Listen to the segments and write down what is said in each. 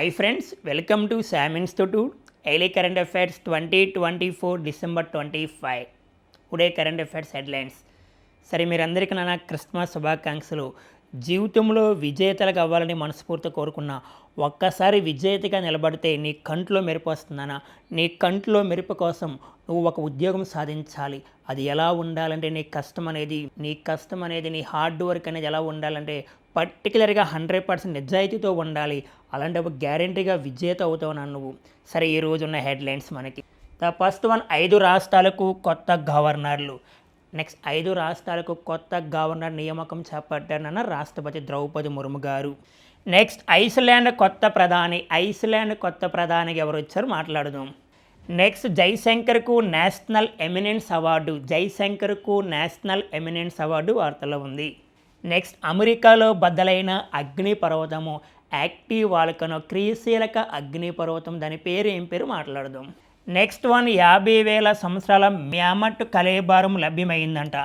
Hi friends welcome to Sam institute daily current affairs twenty twenty four December twenty five today current affairs headlines సరే మీరందరికీ నా Christmas శుభాకాంక్షలు. జీవితంలో విజేతలు కావాలని మనస్ఫూర్తిగా కోరుకున్నా ఒక్కసారి విజేతగా నిలబడితే నీ కంట్లో మెరుపు వస్తుందనా నీ కంట్లో మెరుపు కోసం నువ్వు ఒక ఉద్యోగం సాధించాలి. అది ఎలా ఉండాలంటే నీ కష్టం అనేది నీ కష్టం అనేది నీ హార్డ్ వర్క్ అనేది ఎలా ఉండాలంటే పర్టికులర్గా హండ్రెడ్ పర్సెంట్ నిజాయితీతో ఉండాలి. అలాంటప్పుడు గ్యారంటీగా విజేత అవుతావు నువ్వు. సరే ఈ ఉన్న హెడ్లైన్స్ మనకి. ద ఫస్ట్ వన్ ఐదు రాష్ట్రాలకు కొత్త గవర్నర్లు. నెక్స్ట్ ఐదు రాష్ట్రాలకు కొత్త గవర్నర్ నియామకం చేపట్టారన్న రాష్ట్రపతి ద్రౌపది ముర్ము గారు. నెక్స్ట్ ఐస్లాండ్ కొత్త ప్రధాని. ఐస్లాండ్ కొత్త ప్రధానికి ఎవరు వచ్చారు మాట్లాడదాం. నెక్స్ట్ జైశంకర్కు నేషనల్ ఎమినెన్స్ అవార్డు. జైశంకర్కు నేషనల్ ఎమినెన్స్ అవార్డు వార్తలో ఉంది. నెక్స్ట్ అమెరికాలో బద్దలైన అగ్నిపర్వతము యాక్టివ్ వాల్కనో క్రియశీలక అగ్నిపర్వతం దాని పేరు ఏం పేరు? మాట్లాడదాం. నెక్స్ట్ వన్ యాభై వేల సంవత్సరాల మ్యామట్ కలేబారం లభ్యమైందంట.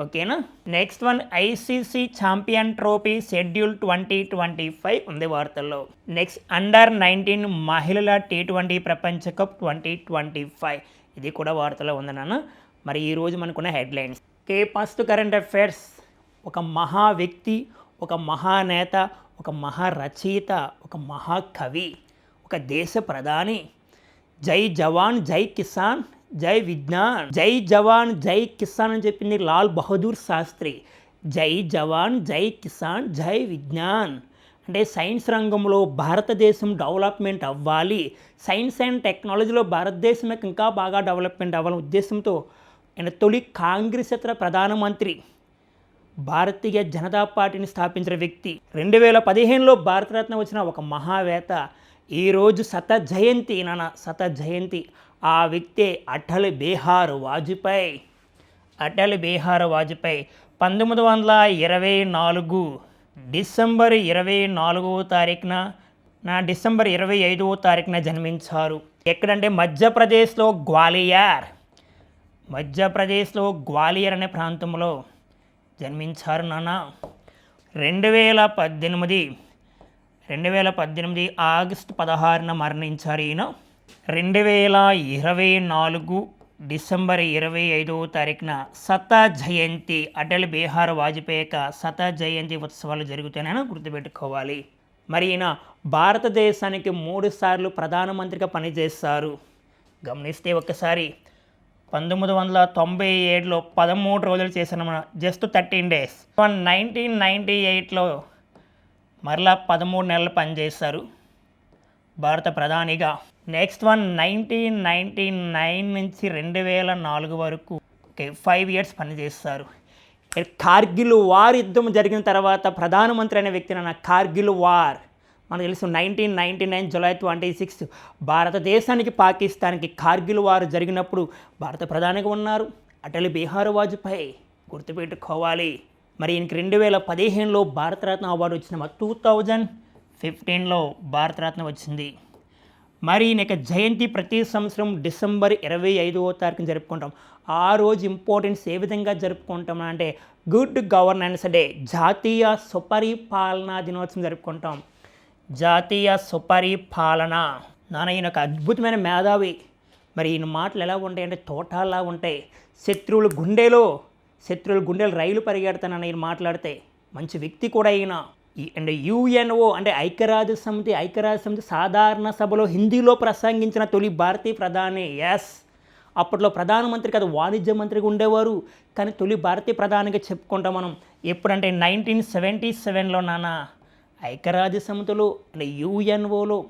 ఓకేనా? Next one ICC champion trophy schedule twenty twenty five ఉంది వార్తల్లో. నెక్స్ట్ అండర్ నైన్టీన్ మహిళల టీ ట్వంటీ ప్రపంచ కప్ ట్వంటీ ట్వంటీ ఫైవ్. ఇది కూడా వార్తలో ఉంది నాన్న. మరి ఈరోజు మనకున్న హెడ్లైన్స్. కే ఫస్ట్ కరెంట్ అఫైర్స్. ఒక మహా వ్యక్తి ఒక మహానేత ఒక మహారచయిత ఒక మహాకవి ఒక దేశ ప్రధాని. జై జవాన్ జై కిసాన్ జై విజ్ఞాన్. జై జవాన్ జై కిసాన్ అని చెప్పింది లాల్ బహదూర్ శాస్త్రి. జై జవాన్ జై కిసాన్ జై విజ్ఞాన్. అంటే సైన్స్ రంగంలో భారతదేశం డెవలప్మెంట్ అవ్వాలి. సైన్స్ అండ్ టెక్నాలజీలో భారతదేశం యొక్క ఇంకా బాగా డెవలప్మెంట్ అవ్వాలనే ఉద్దేశంతో ఆయన తొలి కాంగ్రెస్ ఇతర ప్రధానమంత్రి. భారతీయ జనతా పార్టీని స్థాపించిన వ్యక్తి. రెండు వేల పదిహేనులో భారతరత్న వచ్చిన ఒక మహావేత్త. ఈరోజు శత జయంతి నాన్న శత జయంతి. ఆ వ్యక్తే అటల్ బీహార్ వాజ్పేయి. అటల్ బీహార్ వాజ్పేయి. పంతొమ్మిది వందల ఇరవై నాలుగు డిసెంబర్ ఇరవై నాలుగవ తారీఖున నా డిసెంబర్ ఇరవై ఐదవ తారీఖున జన్మించారు. ఎక్కడంటే మధ్యప్రదేశ్లో గ్వాలియర్. మధ్యప్రదేశ్లో గ్వాలియర్ అనే ప్రాంతంలో జన్మించారు నాన్న. రెండు వేల పద్దెనిమిది రెండు వేల పద్దెనిమిది ఆగస్టు పదహారున మరణించారు ఈయన. రెండు వేల ఇరవై నాలుగు డిసెంబర్ ఇరవై ఐదవ తారీఖున శత జయంతి అటల్ బీహార్ వాజ్పేయి సత శత జయంతి ఉత్సవాలు జరుగుతాయని గుర్తుపెట్టుకోవాలి. మరి ఈయన భారతదేశానికి మూడు సార్లు ప్రధానమంత్రిగా పనిచేస్తారు గమనిస్తే ఒక్కసారి పంతొమ్మిది వందల తొంభై ఏడులో పదమూడు రోజులు చేసిన మన just thirteen days. One nineteen ninety ఎయిట్లో మరలా పదమూడు నెలలు పనిచేస్తారు భారత ప్రధానిగా. Next one nineteen ninety nine నుంచి రెండు వేల నాలుగు వరకు ఓకే ఫైవ్ ఇయర్స్ పనిచేస్తారు. కార్గిల్ వార్ యుద్ధం జరిగిన తర్వాత ప్రధానమంత్రి అనే వ్యక్తి నా కార్గిల్ వార్. మనకు తెలుసు nineteen ninety nine July twenty six భారతదేశానికి పాకిస్తాన్కి కార్గిల్ వారు జరిగినప్పుడు భారత ప్రధానిగా ఉన్నారు. అటల్ బీహార్ వాజ్పేయి గుర్తుపెట్టుకోవాలి. మరి ఈయనకి రెండు వేల పదిహేనులో భారతరత్న అవార్డు వచ్చిన టూ థౌజండ్ ఫిఫ్టీన్లో భారతరత్న వచ్చింది. మరి ఈయన జయంతి ప్రతి సంవత్సరం డిసెంబర్ ఇరవై ఐదవ తారీఖున జరుపుకుంటాం. ఆ రోజు ఇంపార్టెన్స్ ఏ విధంగా జరుపుకుంటాం అంటే గుడ్ గవర్నెన్స్ డే జాతీయ సుపరిపాలనా దినోత్సవం జరుపుకుంటాం. జాతీయ సుపరిపాలన. నాన్న ఈయన ఒక అద్భుతమైన మేధావి. మరి ఈయన మాటలు ఎలా ఉంటాయి అంటే తోటలా ఉంటాయి. శత్రువుల గుండెలో శత్రువులు గుండెలు రైలు పరిగెడతానని ఈయన మాట్లాడితే మంచి వ్యక్తి కూడా ఈయన. అండ్ అంటే యుఎన్ఓ అంటే ఐక్యరాజ్య సమితి ఐక్యరాజ్య సమితి సాధారణ సభలో హిందీలో ప్రసంగించిన తొలి భారతీయ ప్రధాని ఎస్. అప్పట్లో ప్రధానమంత్రి కదా వాణిజ్య మంత్రిగా ఉండేవారు. కానీ తొలి భారతీయ ప్రధానిగా చెప్పుకుంటాం మనం. ఎప్పుడంటే నైన్టీన్ సెవెంటీ సెవెన్లో నాన్న. ఐక్యరాజ్య సమితిలో అంటే యుఎన్ఓలో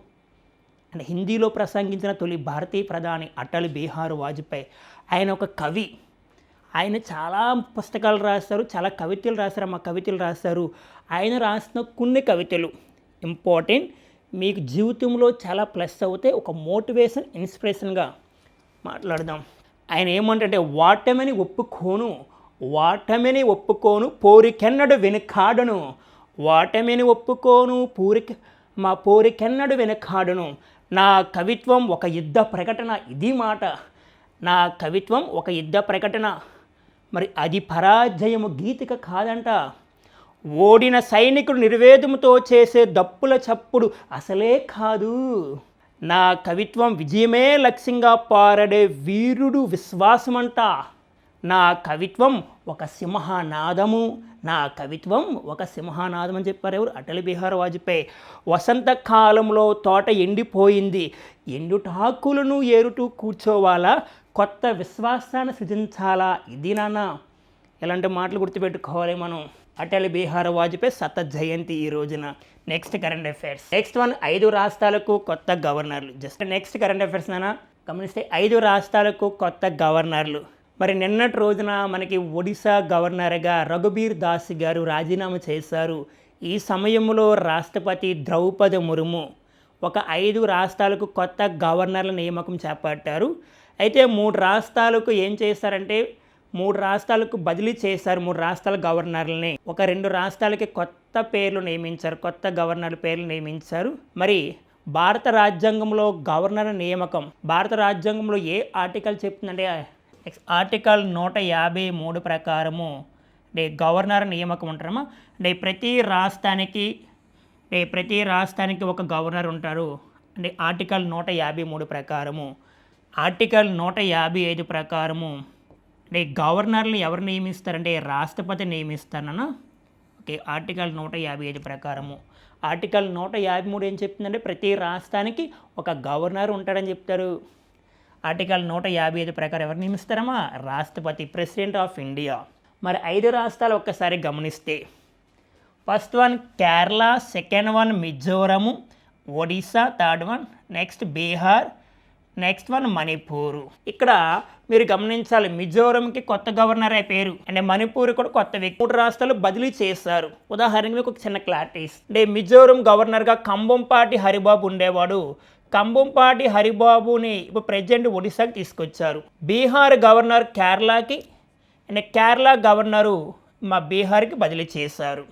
అంటే హిందీలో ప్రసంగించిన తొలి భారతీయ ప్రధాని అటల్ బీహార్ వాజ్పేయి. ఆయన ఒక కవి. ఆయన చాలా పుస్తకాలు రాస్తారు చాలా కవితలు రాస్తారు మా కవితలు రాస్తారు ఆయన రాసిన కొన్ని కవితలు. ఇంపార్టెంట్ మీకు జీవితంలో చాలా ప్లస్ అవుతే ఒక మోటివేషన్ ఇన్స్పిరేషన్గా మాట్లాడదాం. ఆయన ఏమంటే వాటమని ఒప్పుకోను వాటమని ఒప్పుకోను పోరికెన్నడు వెనుకాడను వాటమిని ఒప్పుకోను పూరిక మా పోరికెన్నడు వెనకాడును. నా కవిత్వం ఒక యుద్ధ ప్రకటన ఇది మాట. నా కవిత్వం ఒక యుద్ధ ప్రకటన. మరి అది పరాజయము గీతిక కాదంట. ఓడిన సైనికుడు నిర్వేదముతో చేసే దప్పుల చప్పుడు అసలే కాదు. నా కవిత్వం విజయమే లక్ష్యంగా పారడే వీరుడు విశ్వాసమంట. నా కవిత్వం ఒక సింహనాదము. నా కవిత్వం ఒక సింహానాదం అని చెప్పారు ఎవరు? అటల్ బిహారీ వాజ్పేయి. వసంతకాలంలో తోట ఎండిపోయింది. ఎండుటాకులను ఏరుటూ కూర్చోవాలా? కొత్త విశ్వాసాన్ని సృజించాలా? ఇది నాన్న. ఇలాంటి మాటలు గుర్తుపెట్టుకోవాలి మనం? అటల్ బిహారీ వాజ్పేయి శత జయంతి ఈ రోజున. Next current affairs next one ఐదు రాష్ట్రాలకు కొత్త గవర్నర్లు. జస్ట్ నెక్స్ట్ కరెంట్ అఫైర్స్ నానా గమనిస్తే ఐదు రాష్ట్రాలకు కొత్త గవర్నర్లు. మరి నిన్నటి రోజున మనకి ఒడిశా గవర్నర్గా రఘుబీర్ దాస్ గారు రాజీనామా చేశారు. ఈ సమయంలో రాష్ట్రపతి ద్రౌపది ముర్ము ఒక ఐదు రాష్ట్రాలకు కొత్త గవర్నర్ల నియామకం చేపట్టారు. అయితే మూడు రాష్ట్రాలకు ఏం చేశారంటే మూడు రాష్ట్రాలకు బదిలీ చేశారు మూడు రాష్ట్రాల గవర్నర్లని. ఒక రెండు రాష్ట్రాలకి కొత్త పేర్లు నియమించారు కొత్త గవర్నర్ల పేర్లు నియమించారు. మరి భారత రాజ్యాంగంలో గవర్నర్ నియామకం భారత రాజ్యాంగంలో ఏ ఆర్టికల్ చెప్తుందంటే ఆర్టికల్ నూట యాభై మూడు ప్రకారము అంటే గవర్నర్ నియామకం ఉంటారమ్మా. అంటే ప్రతి రాష్ట్రానికి అంటే ప్రతి రాష్ట్రానికి ఒక గవర్నర్ ఉంటారు. అంటే ఆర్టికల్ నూట యాభై మూడు ప్రకారము. ఆర్టికల్ నూట యాభై ఐదు ప్రకారము అంటే గవర్నర్ని ఎవరు నియమిస్తారంటే రాష్ట్రపతి నియమిస్తానన్నా ఓకే ఆర్టికల్ నూట యాభై ఐదు ప్రకారము. ఆర్టికల్ నూట యాభై మూడు ఏం చెప్తుందంటే ప్రతి రాష్ట్రానికి ఒక గవర్నర్ ఉంటాడని చెప్తారు. ఆర్టికల్ నూట యాభై ఐదు ప్రకారం ఎవరు నియమిస్తారమ్మా? రాష్ట్రపతి ప్రెసిడెంట్ ఆఫ్ ఇండియా. మరి ఐదు రాష్ట్రాలు ఒక్కసారి గమనిస్తే. First one Kerala second one Mizoram Odisha third one next Bihar next one Manipur. ఇక్కడ మీరు గమనించాలి మిజోరంకి కొత్త గవర్నర్ అయి పేరు. అంటే మణిపూర్ కూడా కొత్త వ్యక్తి. మూడు రాష్ట్రాలు బదిలీ చేశారు. ఉదాహరణకి మీకు ఒక చిన్న క్లారిటీస్ అంటే మిజోరం గవర్నర్గా కంబంపాటి హరిబాబు ఉండేవాడు. కంబంపాటి హరిబాబుని ఇప్పుడు ప్రజెంట్ ఒడిశాకి తీసుకొచ్చారు. బీహార్ గవర్నర్ కేరళకి అండ్ కేరళ గవర్నరు మా బీహార్కి బదిలీ చేశారు.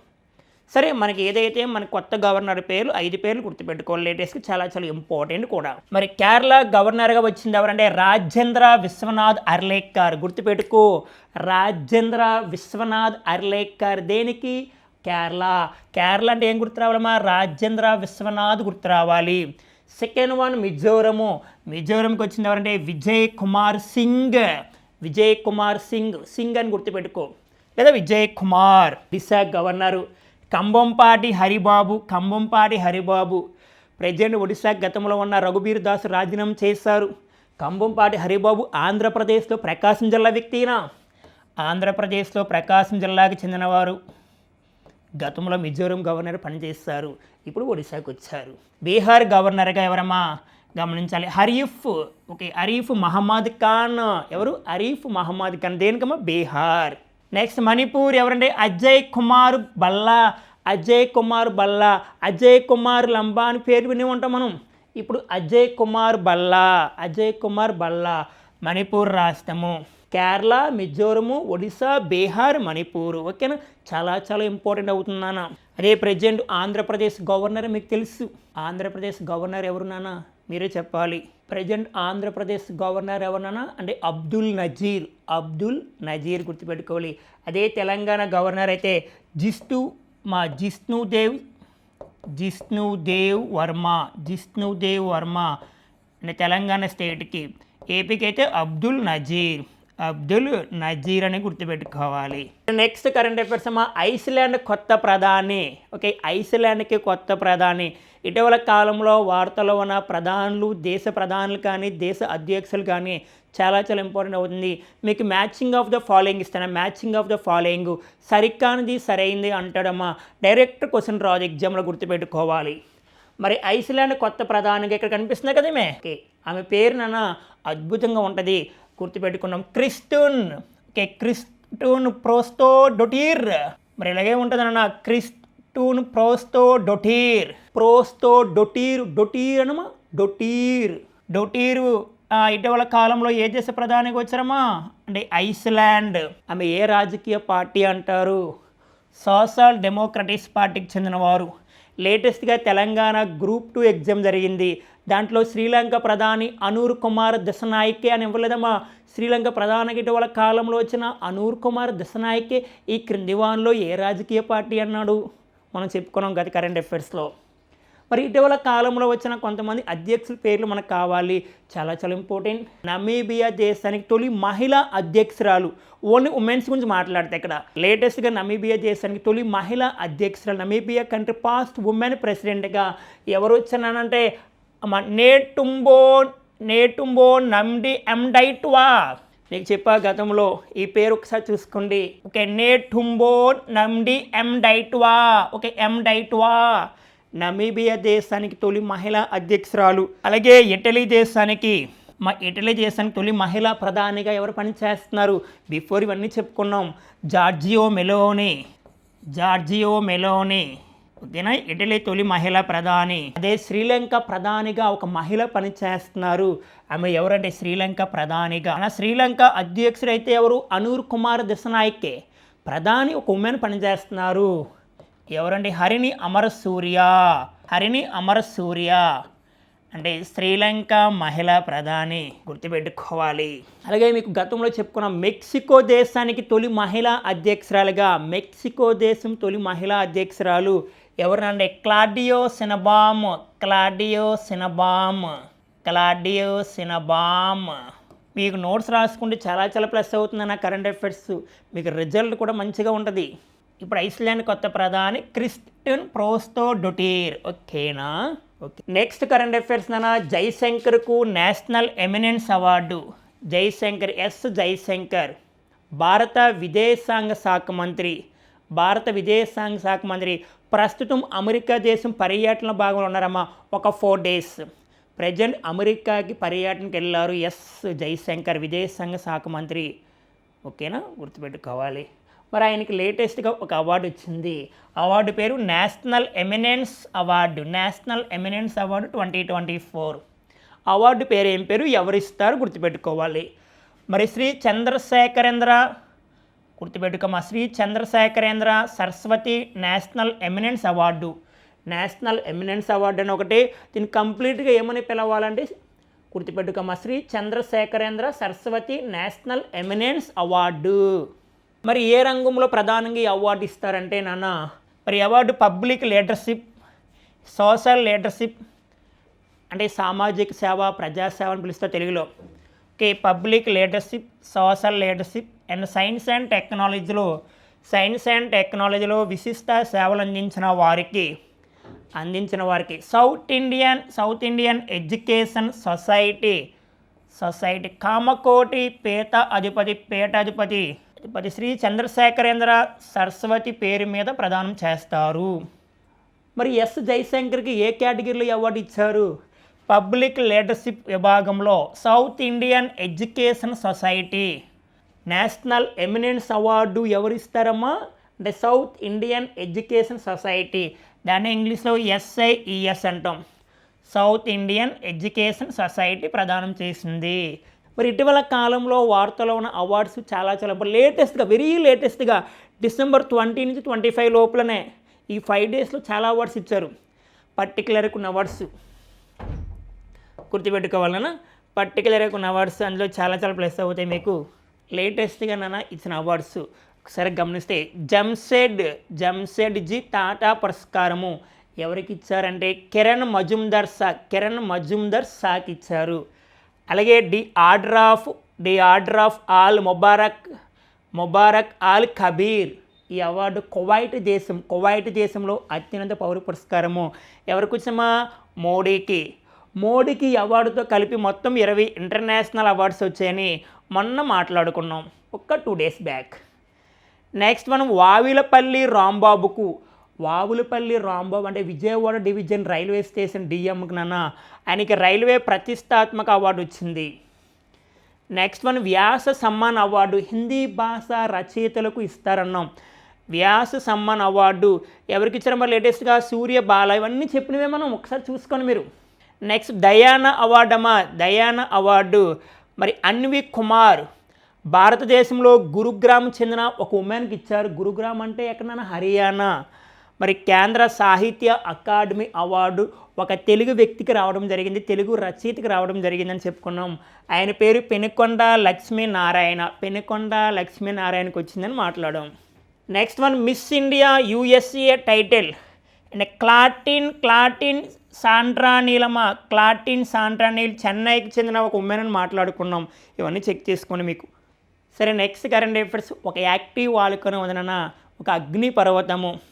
సరే మనకి ఏదైతే మన కొత్త గవర్నర్ పేర్లు ఐదు పేర్లు గుర్తుపెట్టుకోవాలి లేటెస్ట్కి చాలా చాలా ఇంపార్టెంట్ కూడా. మరి కేరళ గవర్నర్గా వచ్చింది ఎవరంటే రాజేంద్ర విశ్వనాథ్ అర్లేక్కర్ గుర్తుపెట్టుకో రాజేంద్ర విశ్వనాథ్ అర్లేక్కర్ దేనికి? కేరళ. కేరళ అంటే ఏం గుర్తు రావాలమ్మా? రాజేంద్ర విశ్వనాథ్ గుర్తు రావాలి. Second one మిజోరము. మిజోరంకి వచ్చింది ఎవరంటే విజయ్ కుమార్ సింగ్. విజయ్ కుమార్ సింగ్ సింగ్ అని గుర్తుపెట్టుకో. లేదా విజయ్ కుమార్ దిశ గవర్నరు. కంబంపాటి హరిబాబు కంబంపాటి హరిబాబు. ప్రజెంట్ ఒడిశా గతంలో ఉన్న రఘుబీర్ దాస్ రాజీనామా చేశారు. కంబంపాటి హరిబాబు ఆంధ్రప్రదేశ్లో ప్రకాశం జిల్లా వ్యక్తినా? ఆంధ్రప్రదేశ్లో ప్రకాశం జిల్లాకి చెందినవారు. గతంలో మిజోరం గవర్నర్ పనిచేస్తారు. ఇప్పుడు ఒడిశాకు వచ్చారు. బీహార్ గవర్నర్గా ఎవరమ్మా? గమనించాలి. హరీఫ్. ఓకే హరీఫ్ మహమ్మద్ ఖాన్. ఎవరు? హరీఫ్ మహమ్మద్ ఖాన్. దేనికమ్మా? బీహార్. నెక్స్ట్ మణిపూర్ ఎవరంటే అజయ్ కుమార్ బల్లా. అజయ్ కుమార్ బల్లా. అజయ్ కుమార్ లంబా అని పేరు విని ఉంటాం మనం. ఇప్పుడు అజయ్ కుమార్ బల్లా. అజయ్ కుమార్ బల్లా. మణిపూర్ రాష్ట్రము. కేరళ మిజోరము ఒడిశా బీహార్ మణిపూర్. ఓకేనా? చాలా చాలా ఇంపార్టెంట్ అవుతుందానా అదే ప్రజెంట్ ఆంధ్రప్రదేశ్ గవర్నర్ మీకు తెలుసు. ఆంధ్రప్రదేశ్ గవర్నర్ ఎవరు మీరే చెప్పాలి. ప్రజెంట్ ఆంధ్రప్రదేశ్ గవర్నర్ ఎవరన్నా అంటే అబ్దుల్ నజీర్. అబ్దుల్ నజీర్ గుర్తుపెట్టుకోవాలి. అదే తెలంగాణ గవర్నర్ అయితే జిస్టు మా జిష్ణుదేవ్ జిష్ణుదేవ్ వర్మ జిష్ణుదేవ్ వర్మ. అంటే తెలంగాణ స్టేట్కి. ఏపీకి అయితే అబ్దుల్ నజీర్. అబ్దుల్ నజీర్ అని గుర్తుపెట్టుకోవాలి. నెక్స్ట్ కరెంట్ అఫైర్స్ మా ఐస్లాండ్ కొత్త ప్రధాని. ఓకే ఐస్లాండ్కి కొత్త ప్రధాని. ఇటీవల కాలంలో వార్తలో ఉన్న ప్రధానులు దేశ ప్రధానులు కానీ దేశ అధ్యక్షులు కానీ చాలా చాలా ఇంపార్టెంట్ అవుతుంది. మీకు మ్యాచింగ్ ఆఫ్ ద ఫాలోయింగ్ ఇస్తాను. మ్యాచింగ్ ఆఫ్ ద ఫాలోయింగ్ సరికానిది సరైంది అంటాడమ్మా. డైరెక్ట్ క్వశ్చన్ రాదు ఎగ్జామ్లో గుర్తుపెట్టుకోవాలి. మరి ఐస్లాండ్ కొత్త ప్రధానిగా ఇక్కడ కనిపిస్తుంది కదా మే? ఓకే ఆమె పేరు అద్భుతంగా ఉంటుంది. గుర్తుపెట్టుకున్నాం. క్రిస్టూన్. ఓకే క్రిస్టూన్ ప్రోస్తో డొటీర్ మరి ఇలాగే ఉంటుంది అన్న క్రిస్టూన్ ప్రోస్తో డొటీర్ ప్రోస్తో డొటీర్ డొటీర్ అనమా? డొటీర్. డొటీరు ఇటీవల కాలంలో ఏ దేశ ప్రధానికి వచ్చారమ్మా? అంటే ఐస్లాండ్. ఆమె ఏ రాజకీయ పార్టీ అంటారు? సోషల్ డెమోక్రటిక్స్ పార్టీకి చెందినవారు. లేటెస్ట్గా తెలంగాణ గ్రూప్ టూ ఎగ్జామ్ జరిగింది. దాంట్లో శ్రీలంక ప్రధాని అనూర్ కుమార్ దశనాయకే అని ఇవ్వలేదమ్మా. శ్రీలంక ప్రధానికి ఇటీవల కాలంలో వచ్చిన అనూర్ కుమార్ దశనాయకే ఈ క్రింది వాన్లో ఏ రాజకీయ పార్టీ అన్నాడు? మనం చెప్పుకున్నాం గత కరెంట్ అఫైర్స్లో. మరి ఇటీవల కాలంలో వచ్చిన కొంతమంది అధ్యక్షుల పేర్లు మనకు కావాలి. చాలా చాలా ఇంపార్టెంట్ నమీబియా దేశానికి తొలి మహిళా అధ్యక్షురాలు. ఓన్లీ ఉమెన్స్ గురించి మాట్లాడితే ఇక్కడ. లేటెస్ట్గా నమీబియా దేశానికి తొలి మహిళా అధ్యక్షురాలు. నమీబియా కంట్రీ పాస్ట్ ఉమెన్ ప్రెసిడెంట్గా ఎవరు వచ్చానంటే నేటుంబో నేటుంబో నమ్డి ఎండైట్వా నీకు చెప్పా గతంలో ఈ పేరు ఒకసారి చూసుకోండి. Okay Netumbo Nandi Ndaitwah okay Ndaitwah Namibia దేశానికి తొలి మహిళా అధ్యక్షురాలు. అలాగే ఇటలీ దేశానికి మా ఇటలీ దేశానికి తొలి మహిళా ప్రధానిగా ఎవరు పనిచేస్తున్నారు? బిఫోర్ ఇవన్నీ చెప్పుకున్నాం. జార్జియో మెలోని జార్జియో మెలోని ఓకేనా ఇటలీ తొలి మహిళా ప్రధాని. అదే శ్రీలంక ప్రధానిగా ఒక మహిళ పనిచేస్తున్నారు. ఆమె ఎవరంటే శ్రీలంక ప్రధానిగా. అలా శ్రీలంక అధ్యక్షుడైతే ఎవరు? అనూర్ కుమార్ దిశనాయకే. ప్రధాని ఒక ఉమెన్ పనిచేస్తున్నారు. ఎవరండి? హరిణి అమర సూర్య హరిణి అమర సూర్య అంటే శ్రీలంక మహిళా ప్రధాని గుర్తుపెట్టుకోవాలి. అలాగే మీకు గతంలో చెప్పుకున్న మెక్సికో దేశానికి తొలి మహిళా అధ్యక్షురాలుగా మెక్సికో దేశం తొలి మహిళా అధ్యక్షురాలు ఎవరంటే Claudia Sheinbaum. Claudia Sheinbaum. Claudia Sheinbaum. మీకు నోట్స్ రాసుకుంటే చాలా చాలా ప్లస్ అవుతుంది నా కరెంట్ అఫైర్స్. మీకు రిజల్ట్ కూడా మంచిగా ఉంటుంది. ఇప్పుడు ఐస్లాండ్ కొత్త ప్రధాని క్రిస్టియన్ ప్రోస్తో డొటీర్. ఓకేనా? ఓకే. నెక్స్ట్ కరెంట్ అఫైర్స్ నాన్న జైశంకర్కు national eminence award. Jaishankar S. Jaishankar. భారత విదేశాంగ శాఖ మంత్రి. భారత విదేశాంగ శాఖ మంత్రి. ప్రస్తుతం అమెరికా దేశం పర్యటన భాగంలో ఉన్నారమ్మా ఒక ఫోర్ డేస్. ప్రజెంట్ అమెరికాకి పర్యటనకి వెళ్ళారు ఎస్. జైశంకర్ విదేశాంగ శాఖ మంత్రి. ఓకేనా? గుర్తుపెట్టుకోవాలి. మరి ఆయనకి లేటెస్ట్గా ఒక అవార్డు వచ్చింది. అవార్డు పేరు national eminence award. National eminence award twenty twenty four. Award పేరు ఏం పేరు? ఎవరిస్తారు? గుర్తుపెట్టుకోవాలి. మరి Shri Chandrashekharendra గుర్తుపెట్టుకోమా? Shri Chandrashekharendra Saraswati national eminence award. National eminence award అని ఒకటి. దీన్ని కంప్లీట్గా ఏమని పిలవాలంటే గుర్తుపెట్టుకోమా? Shri Chandrashekharendra Saraswati national eminence award. మరి ఏ రంగంలో ప్రధానంగా ఈ అవార్డు ఇస్తారంటే నాన్న మరి award public leadership social leadership అంటే సామాజిక సేవ ప్రజాసేవ అని పిలుస్తారు తెలుగులో. Okay public leadership social leadership and science and టెక్నాలజీలో సైన్స్ అండ్ టెక్నాలజీలో విశిష్ట సేవలు అందించిన వారికి అందించిన వారికి south Indian south Indian education society society Kamakoti పేట అధిపతి పేటాధిపతి అధిపతి శ్రీ చంద్రశేఖరేంద్ర సరస్వతి పేరు మీద ప్రదానం చేస్తారు. మరి ఎస్ జైశంకర్కి ఏ కేటగిరీలో అవార్డు ఇచ్చారు? పబ్లిక్ లీడర్షిప్ విభాగంలో south Indian education society. National eminence award ఎవరు ఇస్తారమ్మా అంటే సౌత్ ఇండియన్ ఎడ్యుకేషన్ సొసైటీ. దాన్ని ఇంగ్లీష్లో ఎస్ఐఈఎస్ అంటాం. సౌత్ ఇండియన్ ఎడ్యుకేషన్ సొసైటీ ప్రదానం చేసింది. మరి ఇటీవల కాలంలో వార్తలో ఉన్న అవార్డ్స్ చాలా చాలా లేటెస్ట్గా వెరీ లేటెస్ట్గా డిసెంబర్ ట్వంటీ నుంచి ట్వంటీ ఫైవ్ లోపలనే ఈ ఫైవ్ డేస్లో చాలా అవార్డ్స్ ఇచ్చారు. పర్టికులర్ కొన్ని అవార్డ్స్ గుర్తుపెట్టుకోవాలన్నా పర్టికులర్గా కొన్ని అవార్డ్స్ అందులో చాలా చాలా ప్లస్ అవుతాయి మీకు. లేటెస్ట్గా నాన్న ఇచ్చిన అవార్డ్స్ ఒకసారి గమనిస్తే జంసెడ్ జంసెడ్ జీ టాటా పురస్కారము ఎవరికి ఇచ్చారంటే కిరణ్ మజుందర్ సా కిరణ్ మజుందర్ సాక్ ఇచ్చారు. అలాగే the order of the order of al Mubarak Mubarak al Kabir. ఈ అవార్డు కువైట్ దేశం కువైట్ దేశంలో అత్యున్నత పౌర పురస్కారము. ఎవరికి వచ్చినమా మోడీకి. మోడీకి అవార్డుతో కలిపి మొత్తం ఇరవై ఇంటర్నేషనల్ అవార్డ్స్ వచ్చాయని మొన్న మాట్లాడుకున్నాం. ఒక్క టూ డేస్ బ్యాక్. నెక్స్ట్ మనం వావిలపల్లి రాంబాబుకు వావులపల్లి రాంబాబు అంటే విజయవాడ డివిజన్ రైల్వే స్టేషన్ డిఎంకి నాన్న. ఆయనకి రైల్వే ప్రతిష్టాత్మక అవార్డు వచ్చింది. Next one Vyas Samman award. Hindi భాష రచయితలకు ఇస్తారన్నాం. వ్యాస సమ్మాన్ అవార్డు. ఎవరికి ఇచ్చారో లేటెస్ట్గా సూర్య బాల. ఇవన్నీ చెప్పినవే మనం ఒకసారి చూసుకొని మీరు. నెక్స్ట్ దయాన అవార్డు అమ్మా. దయాన అవార్డు. మరి అన్వి కుమార్. భారతదేశంలో గురుగ్రామ్ చెందిన ఒక ఉమెన్కి ఇచ్చారు. గురుగ్రామ్ అంటే ఎక్కడన్నా హర్యానా. మరి కేంద్ర సాహిత్య అకాడమీ అవార్డు ఒక తెలుగు వ్యక్తికి రావడం జరిగింది తెలుగు రచయితకి రావడం జరిగిందని చెప్పుకున్నాం. ఆయన పేరు పెనుకొండ లక్ష్మీనారాయణ. పెనుకొండ లక్ష్మీనారాయణకి వచ్చిందని మాట్లాడాం. Next one miss India USA title and క్లాటిన్ క్లాటిన్ సాండ్రానీలమ క్లాటిన్ సాండ్రానీల్ చెన్నైకి చెందిన ఒక ఉమెన్ అని మాట్లాడుకున్నాం. ఇవన్నీ చెక్ చేసుకోండి మీకు. సరే నెక్స్ట్ కరెంట్ అఫేర్స్ ఒక యాక్టివ్ వాలుకొని వదన ఒక అగ్ని పర్వతము.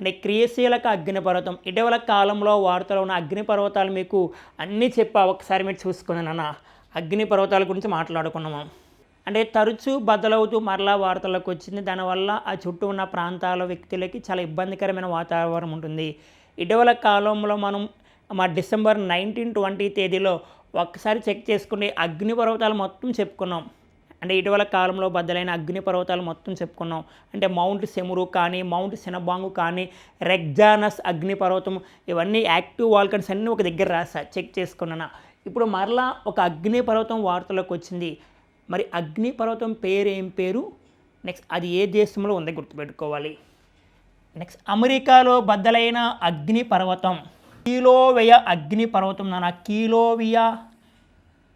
అంటే క్రియశీలక అగ్నిపర్వతం. ఇటీవల కాలంలో వార్తలో ఉన్న అగ్నిపర్వతాలు మీకు అన్నీ చెప్పా. ఒకసారి మీరు చూసుకుని నాన్న అగ్నిపర్వతాల గురించి మాట్లాడుకున్నాము. అంటే తరచూ బదలవుతూ మరలా వార్తలకు వచ్చింది. దానివల్ల ఆ చుట్టూ ఉన్న ప్రాంతాల వ్యక్తులకి చాలా ఇబ్బందికరమైన వాతావరణం ఉంటుంది. ఇటీవల కాలంలో మనం మా డిసెంబర్ నైన్టీన్ ట్వంటీ తేదీలో ఒక్కసారి చెక్ చేసుకుని అగ్నిపర్వతాలు మొత్తం చెప్పుకున్నాం. అంటే ఇటీవల కాలంలో బద్దలైన అగ్ని పర్వతాలు మొత్తం చెప్పుకున్నాం. అంటే మౌంట్ సెమురు కానీ మౌంట్ సెనబాంగు కానీ రెగ్జానస్ అగ్ని పర్వతం ఇవన్నీ యాక్టివ్ వాల్కన్స్ అన్నీ ఒక దగ్గర రాసా చెక్ చేసుకున్నాను. ఇప్పుడు మరలా ఒక అగ్ని పర్వతం వార్తలోకి వచ్చింది. మరి అగ్ని పర్వతం పేరు ఏం పేరు? నెక్స్ట్ అది ఏ దేశంలో ఉంది గుర్తుపెట్టుకోవాలి. నెక్స్ట్ అమెరికాలో బద్దలైన అగ్ని పర్వతం. కీలోవయ అగ్ని పర్వతం నాన్న కీలోవియా.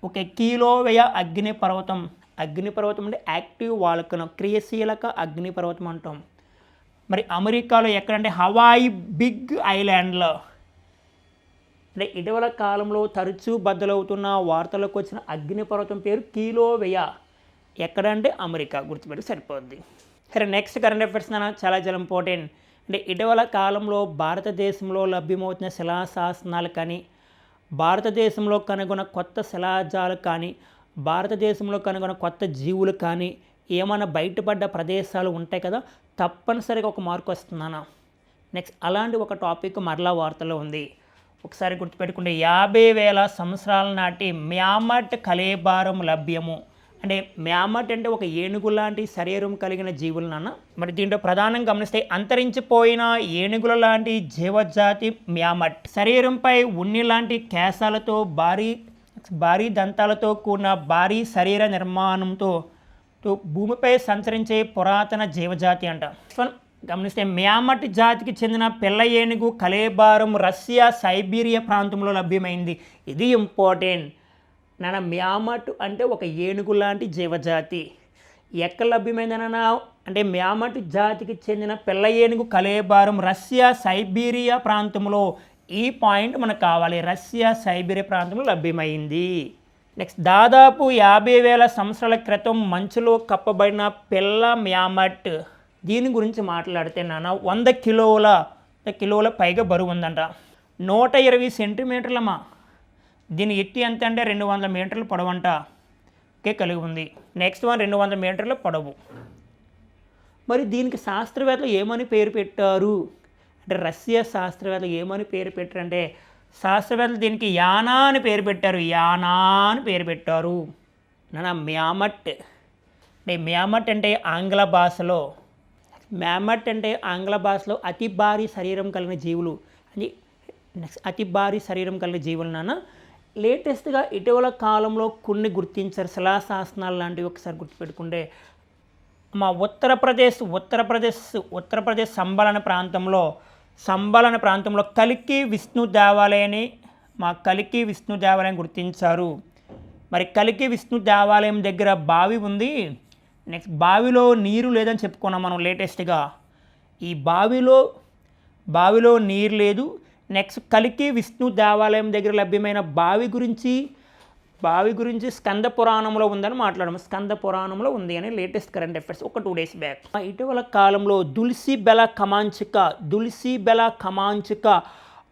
ఓకే కీలోవయ అగ్ని పర్వతం. అగ్నిపర్వతం అంటే యాక్టివ్ వాల్కను క్రియశీలక అగ్నిపర్వతం అంటాం. మరి అమెరికాలో ఎక్కడంటే హవాయి బిగ్ ఐలాండ్లో. అంటే ఇటీవల కాలంలో తరచూ బద్దలవుతున్న వార్తలకు వచ్చిన అగ్నిపర్వతం పేరు కీలోవేయా. ఎక్కడంటే అమెరికా గుర్తుపెట్టి సరిపోద్ది. సరే నెక్స్ట్ కరెంట్ అఫేర్స్ నా చాలా చాలా ఇంపార్టెంట్. అంటే ఇటీవల కాలంలో భారతదేశంలో లభ్యమవుతున్న శిలాశాసనాలు కానీ భారతదేశంలో కనుగొన్న కొత్త శిలాజాలు కానీ భారతదేశంలో కనుగొన్న కొత్త జీవులు కానీ ఏమైనా బయటపడ్డ ప్రదేశాలు ఉంటాయి కదా తప్పనిసరిగా ఒక మార్కు వస్తున్నాను నెక్స్ట్ అలాంటి ఒక టాపిక్ మరలా వార్తలో ఉంది. ఒకసారి గుర్తుపెట్టుకుంటే యాభై వేల సంవత్సరాల నాటి మ్యామట్ కలేబారం లభ్యము. అంటే మ్యామట్ అంటే ఒక ఏనుగు లాంటి శరీరం కలిగిన జీవులు నాన్న. మరి దీంట్లో ప్రధానంగా గమనిస్తే అంతరించిపోయిన ఏనుగుల లాంటి జీవజాతి మ్యామట్ శరీరంపై ఉన్ని లాంటి కేశాలతో భారీ భారీ దంతాలతో కూడిన భారీ శరీర నిర్మాణంతో తో భూమిపై సంచరించే పురాతన జీవజాతి అంట. వన్ గమనిస్తే మ్యామట్ జాతికి చెందిన పిల్ల ఏనుగు కలేబారం రష్యా సైబీరియా ప్రాంతంలో లభ్యమైంది. ఇది ఇంపార్టెంట్. నాన్న మ్యామట్ అంటే ఒక ఏనుగు లాంటి జీవజాతి. ఎక్కడ లభ్యమైందన అంటే మ్యామట్ జాతికి చెందిన పిల్ల ఏనుగు కలేబారం రష్యా సైబీరియా ప్రాంతంలో ఈ పాయింట్ మనకు కావాలి. రష్యా సైబీరియా ప్రాంతంలో లభ్యమైంది. నెక్స్ట్ దాదాపు యాభై వేల సంవత్సరాల క్రితం మంచులో కప్పబడిన పిల్ల మ్యామట్. దీని గురించి మాట్లాడితే నాన్న వంద కిలోల కిలోల పైగా బరువు ఉందంట. నూట ఇరవై సెంటీమీటర్లమా దీని ఎత్తి ఎంత అంటే రెండు వందల మీటర్ల పొడవంట. కే కలిగి ఉంది. నెక్స్ట్ వన్ రెండు వందల మీటర్ల పొడవు. మరి దీనికి శాస్త్రవేత్తలు ఏమని పేరు పెట్టారు? అంటే రష్యా శాస్త్రవేత్తలు ఏమని పేరు పెట్టారంటే శాస్త్రవేత్తలు దీనికి యానా అని పేరు పెట్టారు. యానా అని పేరు పెట్టారు. నా మ్యామట్. అంటే మ్యామట్ అంటే ఆంగ్ల భాషలో మ్యామట్ అంటే ఆంగ్ల భాషలో అతి భారీ శరీరం కలిగిన జీవులు. అది నెక్స్ట్ అతి భారీ శరీరం కలిగిన జీవులు నాన్న. లేటెస్ట్గా ఇటీవల కాలంలో కొన్ని గుర్తించారు. శిలాశాసనాలు లాంటివి ఒకసారి గుర్తుపెట్టుకుంటే మా ఉత్తరప్రదేశ్ ఉత్తరప్రదేశ్ ఉత్తరప్రదేశ్ సంబలన ప్రాంతంలో సంబలన ప్రాంతంలో కలికి విష్ణు దేవాలయాన్ని మా కలికి విష్ణు దేవాలయం గుర్తించారు. మరి కలికి విష్ణు దేవాలయం దగ్గర బావి ఉంది. నెక్స్ట్ బావిలో నీరు లేదని చెప్పుకున్నాం మనం లేటెస్ట్గా. ఈ బావిలో బావిలో నీరు లేదు. నెక్స్ట్ కలికి విష్ణు దేవాలయం దగ్గర లభ్యమైన బావి గురించి బావి గురించి స్కంద పురాణంలో ఉందని మాట్లాడము. స్కంద పురాణంలో ఉంది అని లేటెస్ట్ కరెంట్ అఫైర్స్ ఒక టూ డేస్ బ్యాక్. ఇటీవల కాలంలో దుల్సి బెల కమాంచిక దుల్సి బెల కమాంచిక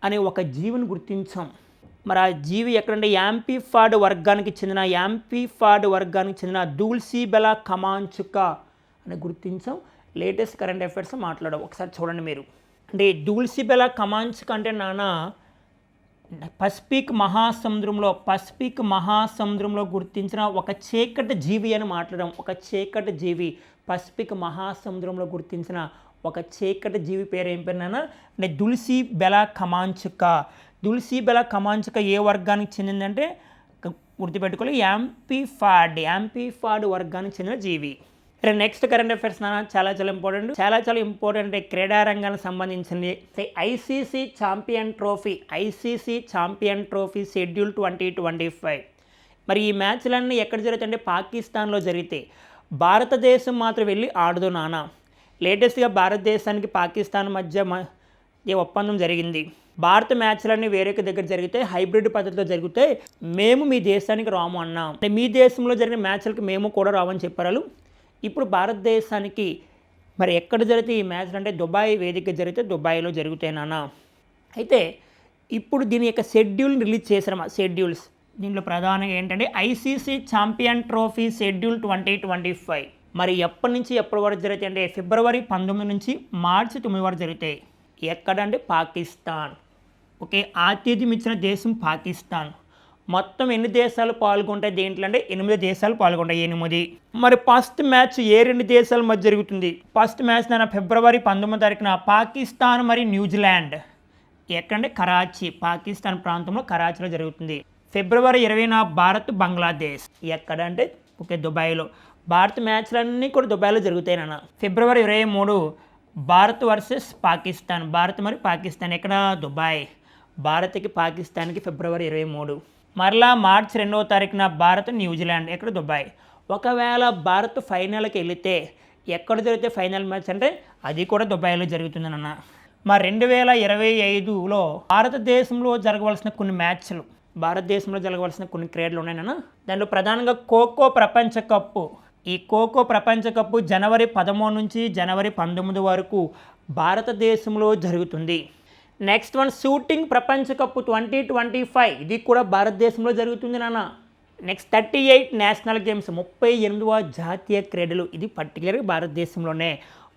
అనే ఒక జీవిని గుర్తించాం. మరి ఆ జీవి ఎక్కడంటే యాంపీఫాడ్ వర్గానికి చెందిన యాంపీఫాడ్ వర్గానికి చెందిన దుల్సి బెల కమాంచుక అని గుర్తించాం. లేటెస్ట్ కరెంట్ అఫైర్స్ మాట్లాడవు. ఒకసారి చూడండి మీరు. అంటే దుల్సి బెల కమాంచుక అంటే నాన్న పసిఫిక్ మహాసముద్రంలో పసిఫిక్ మహాసముద్రంలో గుర్తించిన ఒక చీకటి జీవి అని మాట్లాడడం ఒక చీకటి జీవి పసిఫిక్ మహాసముద్రంలో గుర్తించిన ఒక చీకటి జీవి పేరు ఏం పేరు అంటే దుల్సి బెల కమాంచుక. దుల్సి బెల కమాంచుక ఏ వర్గానికి చెందిందంటే గుర్తుపెట్టుకోవాలి యాంపీఫాడ్. యాంపీఫాడ్ వర్గానికి చెందిన జీవి. నెక్స్ట్ కరెంట్ అఫైర్స్ నా చాలా చాలా ఇంపార్టెంట్ చాలా చాలా ఇంపార్టెంట్ క్రీడా రంగానికి సంబంధించింది. ICC champion trophy ICC champion trophy schedule twenty twenty five మరి ఈ మ్యాచ్లన్నీ ఎక్కడ జరుగుతాయంటే పాకిస్తాన్లో జరిగితే భారతదేశం మాత్రం వెళ్ళి ఆడదు నానా లేటెస్ట్గా భారతదేశానికి పాకిస్తాన్ మధ్య ఈ ఒప్పందం జరిగింది. భారత మ్యాచ్లన్నీ వేరొక దగ్గర జరిగితే హైబ్రిడ్ పద్ధతిలో జరిగితే మేము మీ దేశానికి రాము అన్నాం. అంటే మీ దేశంలో జరిగిన మ్యాచ్లకు మేము కూడా రామని చెప్పారు ఇప్పుడు భారతదేశానికి మరి ఎక్కడ జరిగితే ఈ మ్యాచ్లు అంటే దుబాయ్ వేదిక జరిగితే దుబాయ్లో జరుగుతాయి నాన్న. అయితే ఇప్పుడు దీని యొక్క షెడ్యూల్ రిలీజ్ చేశారు మా షెడ్యూల్స్. దీంట్లో ప్రధానంగా ఏంటంటే ICC champion trophy schedule twenty twenty five. మరి ఎప్పటి నుంచి ఎప్పటి వరకు జరుగుతాయి అంటే ఫిబ్రవరి పంతొమ్మిది నుంచి మార్చి తొమ్మిది వరకు జరుగుతాయి. ఎక్కడంటే పాకిస్తాన్. ఓకే ఆతిథ్యం ఇచ్చిన దేశం పాకిస్తాన్. మొత్తం ఎన్ని దేశాలు పాల్గొంటాయి దేంట్లో అంటే ఎనిమిది దేశాలు పాల్గొంటాయి ఎనిమిది. మరి ఫస్ట్ మ్యాచ్ ఏ రెండు దేశాల మధ్య జరుగుతుంది? ఫస్ట్ మ్యాచ్ నా ఫిబ్రవరి పంతొమ్మిది తారీఖున పాకిస్తాన్ మరి న్యూజిలాండ్. ఎక్కడంటే కరాచీ పాకిస్తాన్ ప్రాంతంలో కరాచీలో జరుగుతుంది. ఫిబ్రవరి ఇరవైన భారత్ బంగ్లాదేశ్. ఎక్కడంటే ఓకే దుబాయ్లో. భారత్ మ్యాచ్లన్నీ కూడా దుబాయ్లో జరుగుతాయి నాన్న. ఫిబ్రవరి ఇరవై మూడు భారత్ వర్సెస్ పాకిస్తాన్. భారత్ మరి పాకిస్తాన్. ఎక్కడ? దుబాయ్. భారత్కి పాకిస్తాన్కి ఫిబ్రవరి ఇరవై మూడు. మరలా మార్చ్ రెండవ తారీఖున భారత్ న్యూజిలాండ్ ఇక్కడ దుబాయ్? ఒకవేళ భారత్ ఫైనల్కి వెళితే ఎక్కడ జరిగితే ఫైనల్ మ్యాచ్ అంటే అది కూడా దుబాయ్లో జరుగుతుందన్న మా రెండు వేల ఇరవై ఐదులో భారతదేశంలో జరగవలసిన కొన్ని మ్యాచ్లు భారతదేశంలో జరగవలసిన కొన్ని క్రీడలు ఉన్నాయి నాన్న. దాంట్లో ప్రధానంగా ఖోఖో ప్రపంచ కప్పు. ఈ ఖోఖో ప్రపంచ కప్పు జనవరి పదమూడు నుంచి జనవరి పంతొమ్మిది వరకు భారతదేశంలో జరుగుతుంది. నెక్స్ట్ వన్ షూటింగ్ ప్రపంచ కప్ ట్వంటీ ట్వంటీ ఫైవ్ ఇది కూడా భారతదేశంలో జరుగుతుంది నాన్న. Next thirty eight national games ముప్పై ఎనిమిదవ జాతీయ క్రీడలు. ఇది పర్టికులర్గా భారతదేశంలోనే.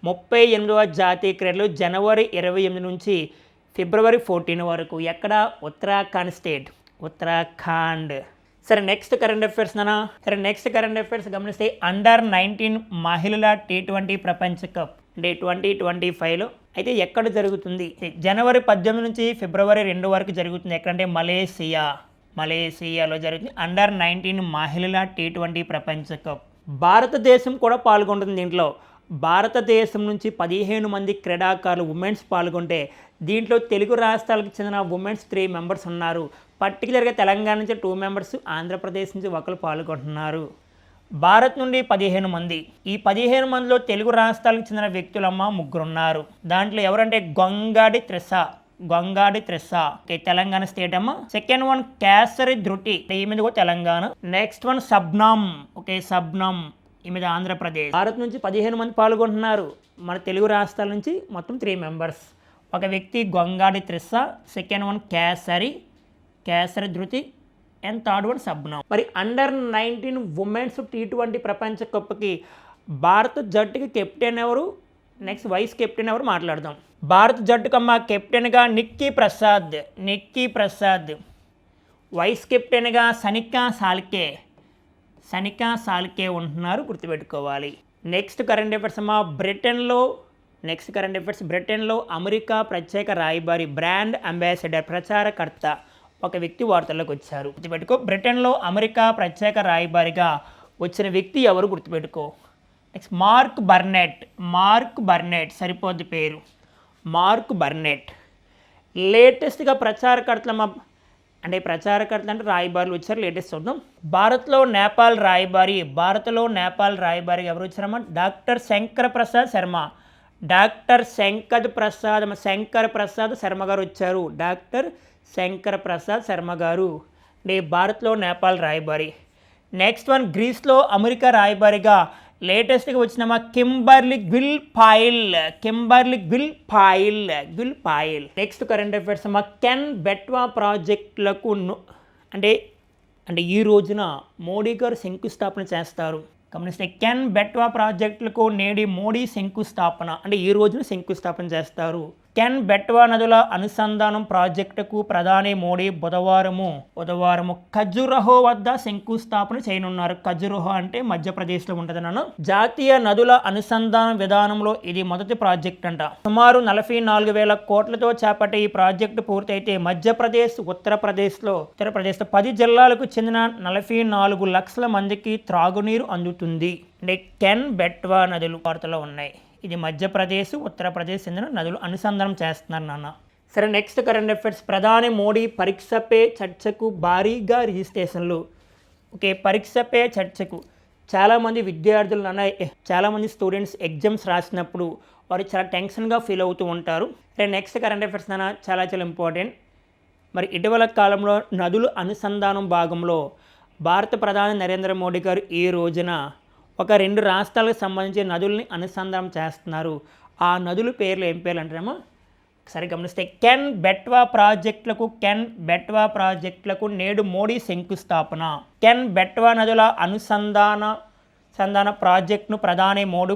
ముప్పై ఎనిమిదవ జాతీయ క్రీడలు జనవరి ఇరవై ఎనిమిది నుంచి ఫిబ్రవరి ఫోర్టీన్ వరకు. ఎక్కడ? ఉత్తరాఖండ్ స్టేట్. ఉత్తరాఖండ్. సరే నెక్స్ట్ కరెంట్ అఫైర్స్ నానా సరే నెక్స్ట్ కరెంట్ అఫైర్స్ గమనిస్తే అండర్ నైన్టీన్ మహిళల టీ ట్వంటీ ప్రపంచ కప్. అంటే ట్వంటీ ట్వంటీ ఫైవ్లో అయితే ఎక్కడ జరుగుతుంది? జనవరి పద్దెనిమిది నుంచి ఫిబ్రవరి రెండు వరకు జరుగుతుంది. ఎక్కడంటే మలేసియా. మలేసియాలో జరుగుతుంది. అండర్ నైన్టీన్ మహిళల టీ ట్వంటీ ప్రపంచ కప్. భారతదేశం కూడా పాల్గొంటుంది దీంట్లో. భారతదేశం నుంచి పదిహేను మంది క్రీడాకారులు ఉమెన్స్ పాల్గొంటే దీంట్లో తెలుగు రాష్ట్రాలకు చెందిన ఉమెన్స్ త్రీ మెంబర్స్ ఉన్నారు. పర్టికులర్గా తెలంగాణ నుంచి టూ మెంబర్స్ ఆంధ్రప్రదేశ్ నుంచి ఒకరు పాల్గొంటున్నారు. భారత్ నుండి పదిహేను మంది. ఈ పదిహేను మందిలో తెలుగు రాష్ట్రాలకు చెందిన వ్యక్తులమ్మ ముగ్గురు ఉన్నారు దాంట్లో ఎవరంటే గొంగాడి త్రిస. గొంగాడి త్రిస. తెలంగాణ స్టేట్ అమ్మ. Second one Kesari Dhruthi. ఈమెది కూడా Telangana. Next one Shabnam. Okay Shabnam. ఈమెది Andhra Pradesh. Bharat నుంచి పదిహేను మంది పాల్గొంటున్నారు. మన తెలుగు రాష్ట్రాల నుంచి మొత్తం త్రీ మెంబర్స్ ఒక వ్యక్తి Gongadi Trisha. Second one Kesari. Kesari Dhruthi. And third one Shabnam మరి under nineteen women's T twenty ప్రపంచ కప్కి భారత జట్టుకి కెప్టెన్ ఎవరు? నెక్స్ట్ వైస్ కెప్టెన్ ఎవరు మాట్లాడదాం. భారత జట్టుకమ్మ కెప్టెన్గా నిక్కీ ప్రసాద్. నిక్కీ ప్రసాద్. వైస్ కెప్టెన్గా సనికా సాల్కే. సనికా సాల్కే ఉంటున్నారు గుర్తుపెట్టుకోవాలి. నెక్స్ట్ కరెంట్ అఫైర్స్ అమ్మా బ్రిటన్లో. నెక్స్ట్ కరెంట్ అఫైర్స్ బ్రిటన్లో అమెరికా ప్రత్యేక రాయబారి బ్రాండ్ అంబాసిడర్ ప్రచారకర్త. ఒక వ్యక్తి వార్తల్లోకి వచ్చారు. గుర్తుపెట్టుకో బ్రిటన్లో అమెరికా ప్రత్యేక రాయబారిగా వచ్చిన వ్యక్తి ఎవరు గుర్తుపెట్టుకో? Next Mark Burnett. Mark Burnett సరిపోద్ది పేరు. Mark Burnett. లేటెస్ట్గా ప్రచారకర్తల అంటే ప్రచారకర్తలు అంటే రాయబారులు వచ్చారు లేటెస్ట్ చూద్దాం. భారత్లో నేపాల్ రాయబారి భారత్లో నేపాల్ రాయబారి ఎవరు వచ్చారమ్మా? డాక్టర్ శంకర్ ప్రసాద్ శర్మ. డాక్టర్ శంకర్ ప్రసాద్ శంకర్ ప్రసాద్ శర్మ గారు వచ్చారు. డాక్టర్ శంకర ప్రసాద్ శర్మ గారు. అంటే భారత్లో నేపాల్ రాయబారి. నెక్స్ట్ వన్ గ్రీస్లో అమెరికా రాయబారిగా. లేటెస్ట్గా వచ్చిన మా Kimberly Guilfoyle. Kimberly Guilfoyle. Guilfoyle. Next current affairs మా కెన్ బెట్వా ప్రాజెక్టులకు అంటే అంటే ఈ రోజున మోడీ గారు శంకుస్థాపన చేస్తారు. గమనిస్తే కెన్ బెట్వా ప్రాజెక్టులకు నేడి మోడీ శంకుస్థాపన అంటే ఈ రోజున శంకుస్థాపన చేస్తారు. కెన్ బెట్వా నదుల అనుసంధానం ప్రాజెక్టుకు ప్రధాని మోడీ బుధవారము బుధవారము ఖజురహో వద్ద శంకుస్థాపన చేయనున్నారు. ఖజురహో అంటే మధ్యప్రదేశ్లో ఉంటుంది నన్ను. జాతీయ నదుల అనుసంధానం విధానంలో ఇది మొదటి ప్రాజెక్ట్ అంట. సుమారు నలభై నాలుగు వేల కోట్లతో చేపట్టే ఈ ప్రాజెక్టు పూర్తయితే మధ్యప్రదేశ్ ఉత్తరప్రదేశ్లో ఉత్తరప్రదేశ్లో పది జిల్లాలకు చెందిన నలభై నాలుగు లక్షల మందికి త్రాగునీరు అందుతుంది. అంటే కెన్ బెట్వా నదులు వార్తలో ఉన్నాయి. ఇది మధ్యప్రదేశ్ ఉత్తరప్రదేశ్ చెందిన నదులు అనుసంధానం చేస్తున్నారు నాన్న. సరే నెక్స్ట్ కరెంట్ అఫైర్స్ ప్రధాని మోడీ పరీక్ష పే చర్చకు భారీగా రిజిస్ట్రేషన్లు. ఓకే పరీక్ష పే చర్చకు చాలామంది విద్యార్థులు నాన్న చాలామంది స్టూడెంట్స్ ఎగ్జామ్స్ రాసినప్పుడు వారు చాలా టెన్షన్గా ఫీల్ అవుతూ ఉంటారు. రేపు నెక్స్ట్ కరెంట్ అఫైర్స్ నాన్న చాలా చాలా ఇంపార్టెంట్ మరి ఇటీవల కాలంలో నదుల అనుసంధానం భాగంలో భారత ప్రధాని నరేంద్ర మోడీ గారు ఈ రోజున ఒక రెండు రాష్ట్రాలకు సంబంధించిన నదుల్ని అనుసంధానం చేస్తున్నారు. ఆ నదుల పేర్లు ఏం పేర్లు అంటారేమో? సరి గమనిస్తే కెన్ బెట్వా ప్రాజెక్టులకు కెన్ బెట్వా ప్రాజెక్టులకు నేడు మోడీ శంకుస్థాపన. కెన్ బెట్వా నదుల అనుసంధాన సంధాన ప్రాజెక్టును ప్రధాని మోడీ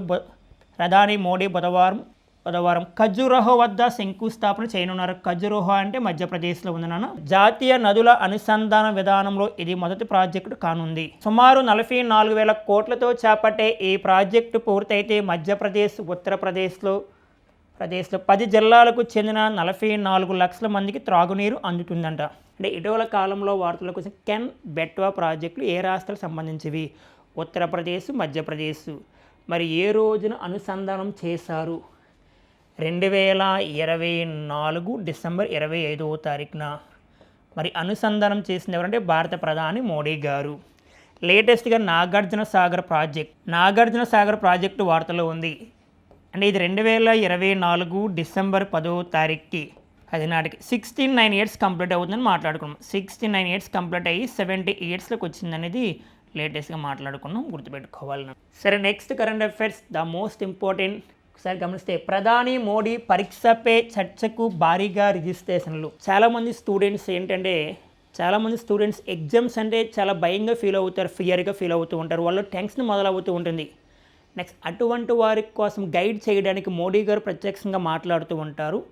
ప్రధాని మోడీ బుధవారం బుధవారం ఖజురహో వద్ద శంకుస్థాపన చేయనున్నారు. ఖజురహో అంటే మధ్యప్రదేశ్లో ఉంది నాన్న. జాతీయ నదుల అనుసంధాన విధానంలో ఇది మొదటి ప్రాజెక్టు కానుంది. సుమారు నలభై నాలుగు వేల కోట్లతో చేపట్టే ఈ ప్రాజెక్టు పూర్తయితే మధ్యప్రదేశ్ ఉత్తరప్రదేశ్లో ప్రదేశ్లో పది జిల్లాలకు చెందిన నలభై నాలుగు లక్షల మందికి త్రాగునీరు అందుతుందంట. అంటే ఇటీవల కాలంలో వార్తలకు కెన్ బెట్వా ప్రాజెక్టులు ఏ రాష్ట్రాలకు సంబంధించివి? ఉత్తరప్రదేశ్ మధ్యప్రదేశ్. మరి ఏ రోజున అనుసంధానం చేశారు? రెండు వేల ఇరవై నాలుగు డిసెంబర్ ఇరవై ఐదవ తారీఖున. మరి అనుసంధానం చేసింది ఎవరంటే భారత ప్రధాని మోడీ గారు. లేటెస్ట్గా నాగార్జున సాగర్ ప్రాజెక్ట్ నాగార్జున సాగర్ ప్రాజెక్టు వార్తలో ఉంది. అంటే ఇది రెండు వేల ఇరవై నాలుగు డిసెంబర్ పదో తారీఖుకి. అది నాటికి సిక్స్టీన్ నైన్ ఇయర్స్ కంప్లీట్ అవుతుందని మాట్లాడుకున్నాం. సిక్స్టీ నైన్ ఇయర్స్ కంప్లీట్ అయ్యి సెవెంటీ ఇయర్స్లోకి వచ్చిందనేది లేటెస్ట్గా మాట్లాడుకున్నాం గుర్తుపెట్టుకోవాలి సరే next current affairs the most important ఒకసారి గమనిస్తే ప్రధాని మోడీ పరీక్షపై చర్చకు భారీగా రిజిస్ట్రేషన్లు. చాలామంది స్టూడెంట్స్ ఏంటంటే చాలామంది స్టూడెంట్స్ ఎగ్జామ్స్ అంటే చాలా భయంగా ఫీల్ అవుతారు ఫియర్గా ఫీల్ అవుతూ ఉంటారు. వాళ్ళు టెన్షన్ మొదలవుతూ ఉంటుంది. నెక్స్ట్ అటువంటి వారి కోసం గైడ్ చేయడానికి మోడీ గారు ప్రత్యక్షంగా మాట్లాడుతూ ఉంటారు.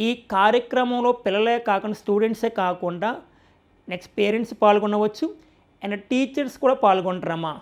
ఈ కార్యక్రమంలో పిల్లలే కాకుండా స్టూడెంట్సే కాకుండా నెక్స్ట్ పేరెంట్స్ పాల్గొనవచ్చు. అండ్ టీచర్స్ కూడా పాల్గొంటారమ్మా.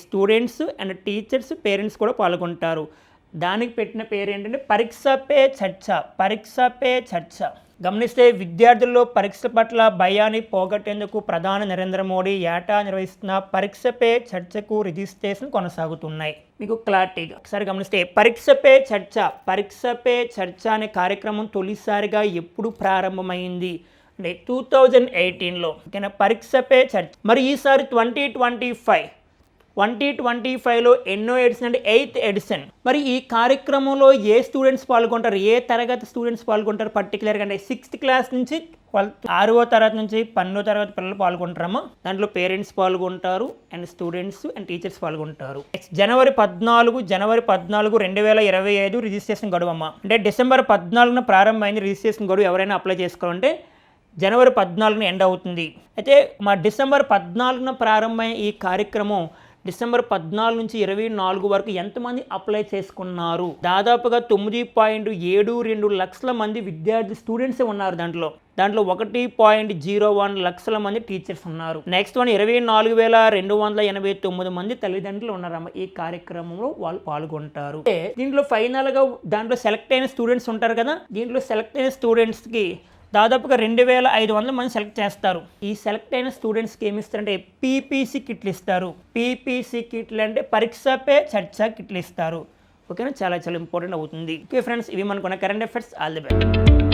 స్టూడెంట్స్ అండ్ టీచర్స్ పేరెంట్స్ కూడా పాల్గొంటారు. దానికి పెట్టిన పేరు ఏంటంటే పరీక్ష పే చర్చ పరీక్ష పే చర్చ. గమనిస్తే విద్యార్థుల్లో పరీక్ష పట్ల భయాన్ని పోగొట్టేందుకు ప్రధాని నరేంద్ర మోడీ ఏటా నిర్వహిస్తున్న పరీక్ష పే చర్చకు రిజిస్ట్రేషన్ కొనసాగుతున్నాయి. మీకు క్లారిటీగా ఒకసారి గమనిస్తే పరీక్ష పే చర్చ పరీక్ష పే చర్చ అనే కార్యక్రమం తొలిసారిగా ఎప్పుడు ప్రారంభమైంది? అంటే టూ థౌజండ్ ఎయిటీన్లో ఓకేనా? పరీక్ష పే చర్చ. మరి ఈసారి twenty twenty five twenty twenty ఫైవ్లో ఎన్నో ఎడిషన్ అంటే ఎయిత్ ఎడిషన్. మరి ఈ కార్యక్రమంలో ఏ స్టూడెంట్స్ పాల్గొంటారు? ఏ తరగతి స్టూడెంట్స్ పాల్గొంటారు? పర్టికులర్గా అంటే సిక్స్త్ క్లాస్ నుంచి ట్వెల్త్ ఆరవ తరగతి నుంచి పన్నెండో తరగతి పిల్లలు పాల్గొంటారమ్మా. దాంట్లో పేరెంట్స్ పాల్గొంటారు అండ్ స్టూడెంట్స్ అండ్ టీచర్స్ పాల్గొంటారు. నెక్స్ట్ జనవరి పద్నాలుగు జనవరి పద్నాలుగు రెండు వేల ఇరవై ఐదు రిజిస్ట్రేషన్ గడువు అమ్మ అంటే డిసెంబర్ పద్నాలుగున ప్రారంభమైంది రిజిస్ట్రేషన్ గడువు ఎవరైనా అప్లై చేసుకోవాలంటే జనవరి పద్నాలుగున ఎండ్ అవుతుంది. అయితే మా డిసెంబర్ పద్నాలుగున ప్రారంభమైన ఈ కార్యక్రమం డిసెంబర్ పద్నాలుగు నుంచి ఇరవై నాలుగు వరకు ఎంతమంది అప్లై చేసుకున్నారు? దాదాపుగా తొమ్మిది పాయింట్ ఏడు రెండు లక్షల మంది విద్యార్థి స్టూడెంట్స్ ఉన్నారు దాంట్లో. దాంట్లో ఒకటి పాయింట్ జీరో వన్ లక్షల మంది టీచర్స్ ఉన్నారు. నెక్స్ట్ వన్ ఇరవై నాలుగు వేల రెండు వందల ఎనభై తొమ్మిది మంది తల్లిదండ్రులు ఉన్నారమ్మ. ఈ కార్యక్రమంలో వాళ్ళు పాల్గొంటారు. దీంట్లో ఫైనల్గా దాంట్లో సెలెక్ట్ అయిన స్టూడెంట్స్ ఉంటారు కదా? దీంట్లో సెలెక్ట్ అయిన స్టూడెంట్స్కి దాదాపుగా రెండు వేల ఐదు వందల మంది సెలెక్ట్ చేస్తారు. ఈ సెలెక్ట్ అయిన స్టూడెంట్స్కి ఏమి ఇస్తారంటే పీపీసీ కిట్లు ఇస్తారు. పీపీసీ కిట్లు అంటే పరీక్ష పే చర్చ కిట్లు ఇస్తారు. ఓకేనా? చాలా చాలా ఇంపార్టెంట్ అవుతుంది. ఓకే ఫ్రెండ్స్ ఇవి మనకున్న current affairs. All the best.